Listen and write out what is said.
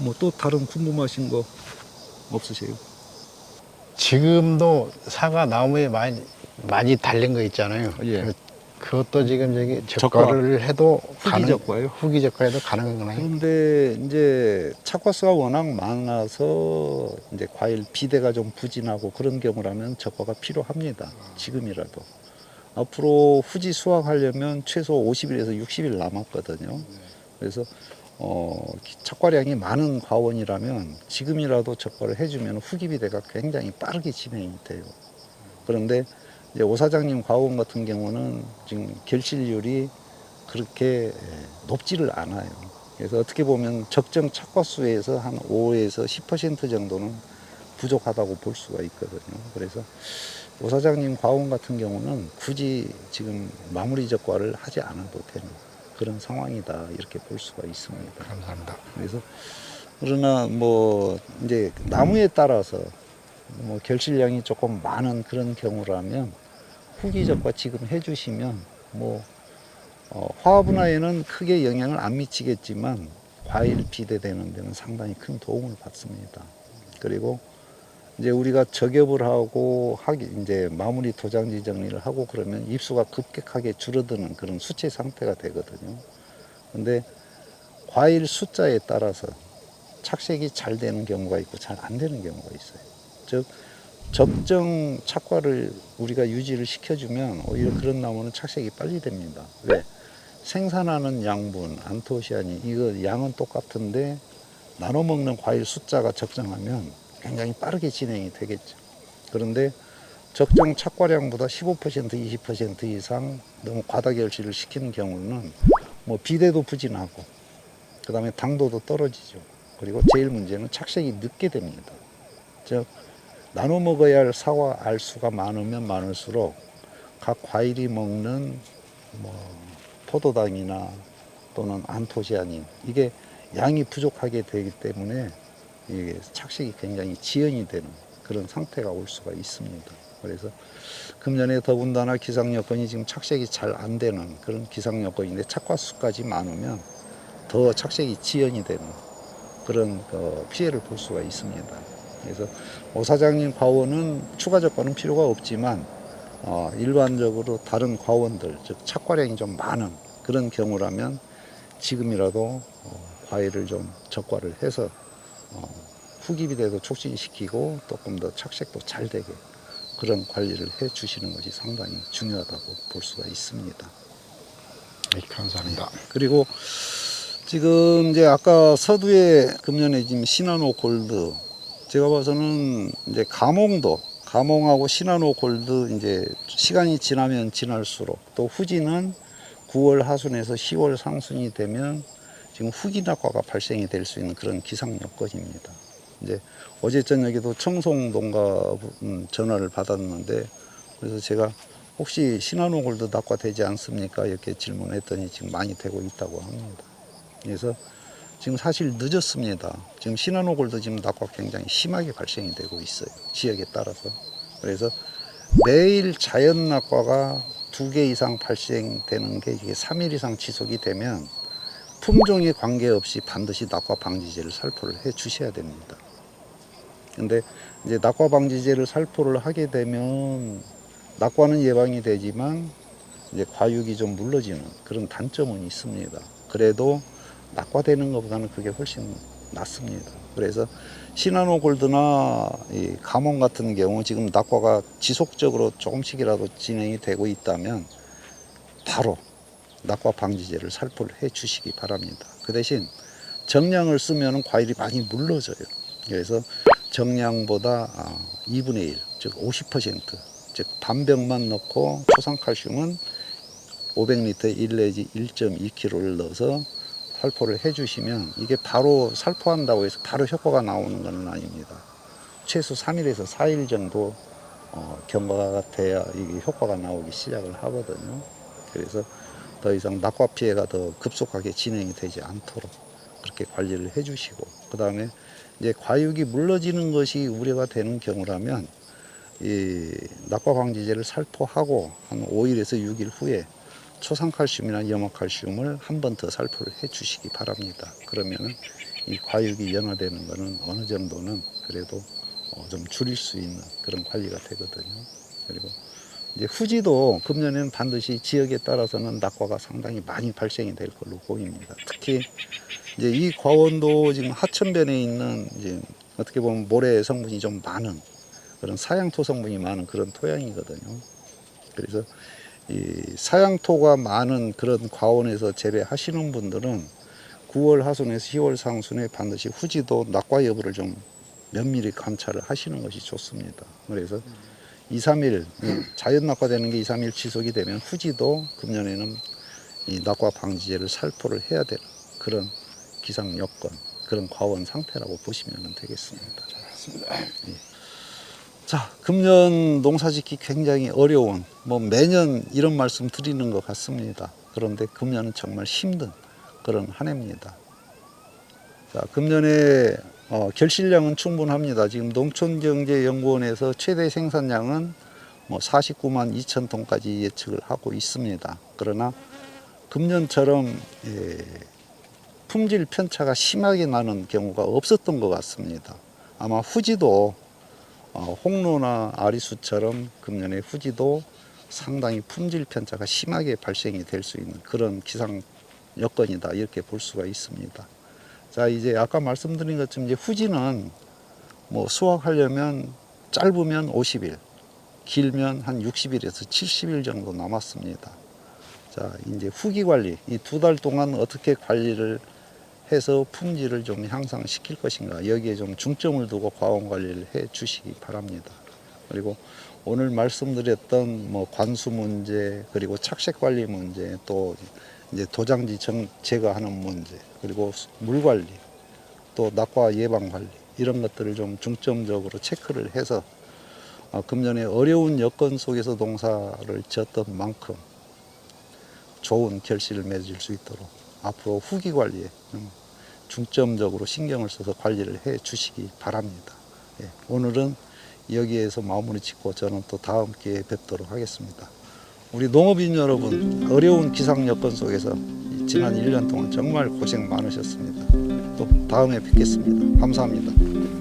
뭐 또 다른 궁금하신 거 없으세요? 지금도 사과 나무에 많이 많이 달린 거 있잖아요. 예. 그- 그것도 지금 저기 적과. 적과를 해도 가능, 적과요? 후기 적과해도 가능하나요? 그런데 이제 착과수가 워낙 많아서 이제 과일 비대가 좀 부진하고 그런 경우라면 적과가 필요합니다. 지금이라도. 앞으로 후지 수확하려면 최소 50일에서 60일 남았거든요. 그래서 어, 착과량이 많은 과원이라면 지금이라도 적과를 해주면 후기 비대가 굉장히 빠르게 진행이 돼요. 그런데 이제 오 사장님 과원 같은 경우는 지금 결실률이 그렇게 높지를 않아요. 그래서 어떻게 보면 적정 착과수에서 한 5에서 10% 정도는 부족하다고 볼 수가 있거든요. 그래서 오 사장님 과원 같은 경우는 굳이 지금 마무리 적과를 하지 않아도 되는 그런 상황이다 이렇게 볼 수가 있습니다. 감사합니다. 그래서 그러나 뭐 이제 나무에 따라서 뭐 결실량이 조금 많은 그런 경우라면 후기적과 지금 해주시면 뭐 어, 화학 분화에는 크게 영향을 안 미치겠지만 과일 비대되는 데는 상당히 큰 도움을 받습니다. 그리고 이제 우리가 저ገብ을 하고 하기 이제 마무리 도장지 정리를 하고 그러면 입수가 급격하게 줄어드는 그런 수치 상태가 되거든요. 근데 과일 숫자에 따라서 착색이 잘 되는 경우가 있고 잘 안 되는 경우가 있어요. 즉 적정 착과를 우리가 유지를 시켜주면 오히려 그런 나무는 착색이 빨리 됩니다. 왜? 생산하는 양분, 안토시아닌 이거 양은 똑같은데 나눠 먹는 과일 숫자가 적정하면 굉장히 빠르게 진행이 되겠죠. 그런데 적정 착과량보다 15% 20% 이상 너무 과다 결실을 시키는 경우는 뭐 비대도 부진하고 그 다음에 당도도 떨어지죠. 그리고 제일 문제는 착색이 늦게 됩니다. 즉 나눠 먹어야 할 사과 알수가 많으면 많을수록 각 과일이 먹는 뭐 포도당이나 또는 안토시아닌 이게 양이 부족하게 되기 때문에 이게 착색이 굉장히 지연이 되는 그런 상태가 올 수가 있습니다. 그래서 금년에 더군다나 기상 여건이 지금 착색이 잘 안 되는 그런 기상 여건인데 착과 수까지 많으면 더 착색이 지연이 되는 그런 그 피해를 볼 수가 있습니다. 그래서 오 사장님 과원은 추가 조건은 필요가 없지만 어, 일반적으로 다른 과원들 즉 착과량이 좀 많은 그런 경우라면 지금이라도 어, 과일을 좀 적과를 해서 어, 후기비대도 촉진시키고 조금 더 착색도 잘 되게 그런 관리를 해 주시는 것이 상당히 중요하다고 볼 수가 있습니다. 네, 감사합니다. 그리고 지금 이제 아까 서두에 금년에 지금 시나노 골드 제가 봐서는 이제 가몽도 가몽하고 시나노 골드 이제 시간이 지나면 지날수록 또 후지는 9월 하순에서 10월 상순이 되면 지금 후기 낙과가 발생이 될 수 있는 그런 기상 여건입니다. 이제 어제 저녁에도 청송동가 음, 전화를 받았는데 그래서 제가 혹시 골드 낙과되지 않습니까? 이렇게 질문했더니 지금 많이 되고 있다고 합니다. 그래서 지금 사실 늦었습니다. 지금 골드 지금 낙과 굉장히 심하게 발생이 되고 있어요. 지역에 따라서. 그래서 매일 자연 낙과가 두 개 이상 발생되는 게 이게 3일 이상 지속이 되면 품종에 관계없이 반드시 낙과 방지제를 살포를 해 주셔야 됩니다. 근데 이제 낙과 방지제를 살포를 하게 되면 낙과는 예방이 되지만 이제 과육이 좀 물러지는 그런 단점은 있습니다. 그래도 낙과되는 것보다는 그게 훨씬 낫습니다. 그래서 시나노 골드나 이 가몽 같은 경우 지금 낙과가 지속적으로 조금씩이라도 진행이 되고 있다면 바로 낙과 방지제를 살포를 해 주시기 바랍니다. 그 대신 정량을 쓰면 과일이 많이 물러져요. 그래서 정량보다 아, 2분의 1, 즉 50%, 즉 반병만 넣고 초산칼슘은 500리터에 1 내지 1.2kg를 넣어서 살포를 해주시면 이게 바로 살포한다고 해서 바로 효과가 나오는 것은 아닙니다. 최소 3일에서 4일 정도 어, 경과가 돼야 이게 효과가 나오기 시작을 하거든요. 그래서 더 이상 낙과 피해가 더 급속하게 진행이 되지 않도록 그렇게 관리를 해주시고 그 다음에 이제 과육이 물러지는 것이 우려가 되는 경우라면 이 낙과 방지제를 살포하고 한 5일에서 6일 후에 초산칼슘이나 염화칼슘을 한 번 더 살포를 해 주시기 바랍니다. 그러면 이 과육이 연화되는 거는 어느 정도는 그래도 어, 좀 줄일 수 있는 그런 관리가 되거든요. 그리고 이제 후지도 금년에는 반드시 지역에 따라서는 낙과가 상당히 많이 발생이 될 걸로 보입니다. 특히 이제 이 과원도 지금 하천변에 있는 이제 어떻게 보면 모래 성분이 좀 많은 그런 사양토 성분이 많은 그런 토양이거든요. 그래서 이 사양토가 많은 그런 과원에서 재배하시는 분들은 9월 하순에서 10월 상순에 반드시 후지도 낙과 여부를 좀 면밀히 감찰을 하시는 것이 좋습니다. 그래서 2, 3일 자연 낙과되는 게 2, 3일 지속이 되면 후지도 금년에는 이 낙과 방지제를 살포를 해야 되는 그런 기상 여건, 그런 과원 상태라고 보시면 되겠습니다. 예. 자, 금년 농사짓기 굉장히 어려운, 뭐 매년 이런 말씀 드리는 것 같습니다. 그런데 금년은 정말 힘든 그런 한 해입니다. 자, 금년에 어, 결실량은 충분합니다. 지금 농촌경제연구원에서 최대 생산량은 뭐 49만 2천 톤까지 예측을 하고 있습니다. 그러나 금년처럼 예, 품질 편차가 심하게 나는 경우가 없었던 것 같습니다. 아마 후지도 어, 홍로나 아리수처럼 금년에 후지도 상당히 품질 편차가 심하게 발생이 될 수 있는 그런 기상 여건이다 이렇게 볼 수가 있습니다. 자 이제 아까 말씀드린 것처럼 이제 후지는 뭐 수확하려면 짧으면 50일, 길면 한 60일에서 70일 정도 남았습니다. 자 이제 후기 관리 이 두 달 동안 어떻게 관리를 해서 품질을 좀 향상시킬 것인가 여기에 좀 중점을 두고 과원 관리를 해 주시기 바랍니다. 그리고 오늘 말씀드렸던 뭐 관수 문제 그리고 착색 관리 문제 또 이제 도장지 정, 제거하는 문제 그리고 물 관리 또 낙과 예방 관리 이런 것들을 좀 중점적으로 체크를 해서 어, 금년에 어려운 여건 속에서 농사를 지었던 만큼 좋은 결실을 맺을 수 있도록 앞으로 후기 관리에 음, 중점적으로 신경을 써서 관리를 해 주시기 바랍니다. 예, 오늘은 여기에서 마무리 짓고 저는 또 다음 기회에 뵙도록 하겠습니다. 우리 농업인 여러분 어려운 기상 여건 속에서 이 지난 1년 동안 정말 고생 많으셨습니다. 또 다음에 뵙겠습니다. 감사합니다.